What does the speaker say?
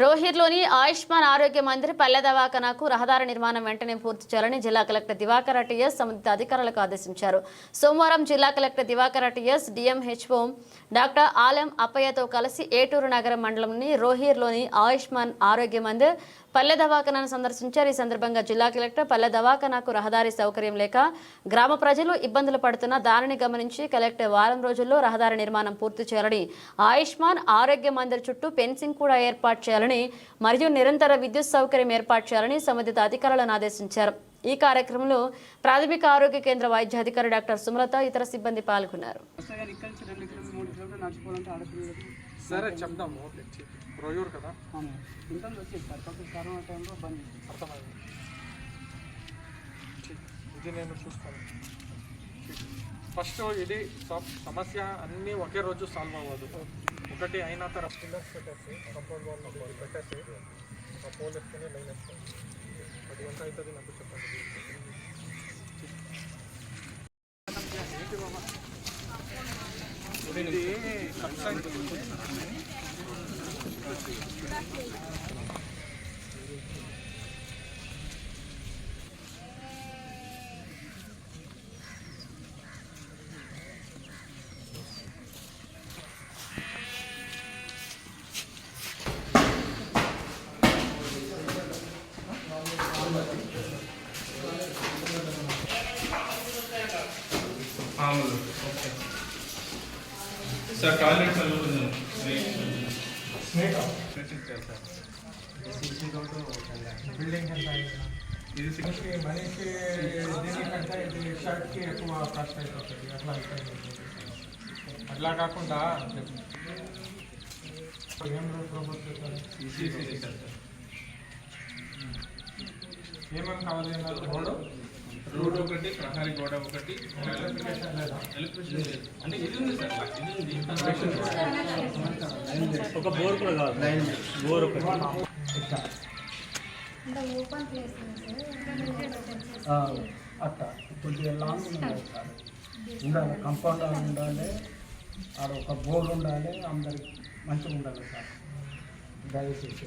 రోహిర్లోని ఆయుష్మాన్ ఆరోగ్య మందిర్ పల్లె దవాఖానాకు రహదారి నిర్మాణం వెంటనే పూర్తి చేయాలని జిల్లా కలెక్టర్ దివాకర్ టిఎస్ సంబంధిత అధికారులకు ఆదేశించారు. సోమవారం జిల్లా collector Diwakar TS DMHO doctor Alam అప్పయ్యతో కలిసి ఏటూరు నగరం మండలంలోని రోహిర్లోని ఆయుష్మాన్ ఆరోగ్య మందిర్ పల్లె దవాఖానాను సందర్శించారు. ఈ సందర్భంగా జిల్లా కలెక్టర్ పల్లె దవాఖానాకు రహదారి సౌకర్యం లేక గ్రామ ప్రజలు ఇబ్బందులు పడుతున్న దానిని గమనించి కలెక్టర్ వారం రోజుల్లో రహదారి నిర్మాణం పూర్తి చేయాలని ఆయుష్మాన్ ఆరోగ్య మందిర్ చుట్టూ ఫెన్సింగ్ కూడా ఏర్పాటు చేయాలని మరియు నిరంతర విద్యుత్ సౌకర్యం ఏర్పాటు చేయాలని సంబంధిత అధికారులను ఆదేశించారు. ఈ కార్యక్రమంలో ప్రాథమిక ఆరోగ్య కేంద్ర వైద్యాధికారి డాక్టర్ సుమలత ఇతర సిబ్బంది పాల్గొన్నారు. సరే చెప్దాము ప్రొయూర్ కదా? వచ్చేది సార్ కరోనా టైంలో బంద్. అర్థమైంది. ఇది నేను చూస్తాను. ఫస్ట్ ఇది సమ్- సమస్య అన్నీ ఒకే రోజు సాల్వ్ అవ్వదు. ఒకటి అయిన తర్వాత పిల్లర్స్ పెట్టేసి కంపౌండ్ వాల్ నంబర్ పెట్టేసి ఆ పోల్ వేసుకుని లైన్ వేస్తాను అది ఎంత అవుతుంది నాకు చెప్పండి. ఏంటి బాబా ఇది సబ్సైడ్ మామూలు ఓకే సార్ టాయిలెట్స్ అవి కొంచెం బిల్డింగ్ ఎంత ఇది సిక్స్ మనిషి దీనికంటే ఇది షర్ట్కి ఎక్కువ ఖర్చు అయిపోతుంది అట్లా అయిపోయింది అట్లా కాకుండా ఏం రోబోట్ సిసి సార్ ఏమేమి కావాలి అన్నారు రోడ్ ఒకటి ప్రహారీ గోడ ఒకటి ఎలక్ట్రిఫికేషన్ లేదా ఎలక్ట్రిసిటీ లేదు. అంటే ఇది ఉంది సార్ ఇది ఉంది. ఒక బోర్ కూడా లైన్ బోర్ ఒకటి. అట్లా కొద్దిగా లాంగ్ ఉండాలి సార్. ఉండాలి కంపౌండ్ ఉండాలి. ఆడ ఒక బోర్డు ఉండాలి అందరికి మంచిగా ఉండాలి సార్. దయచేసి.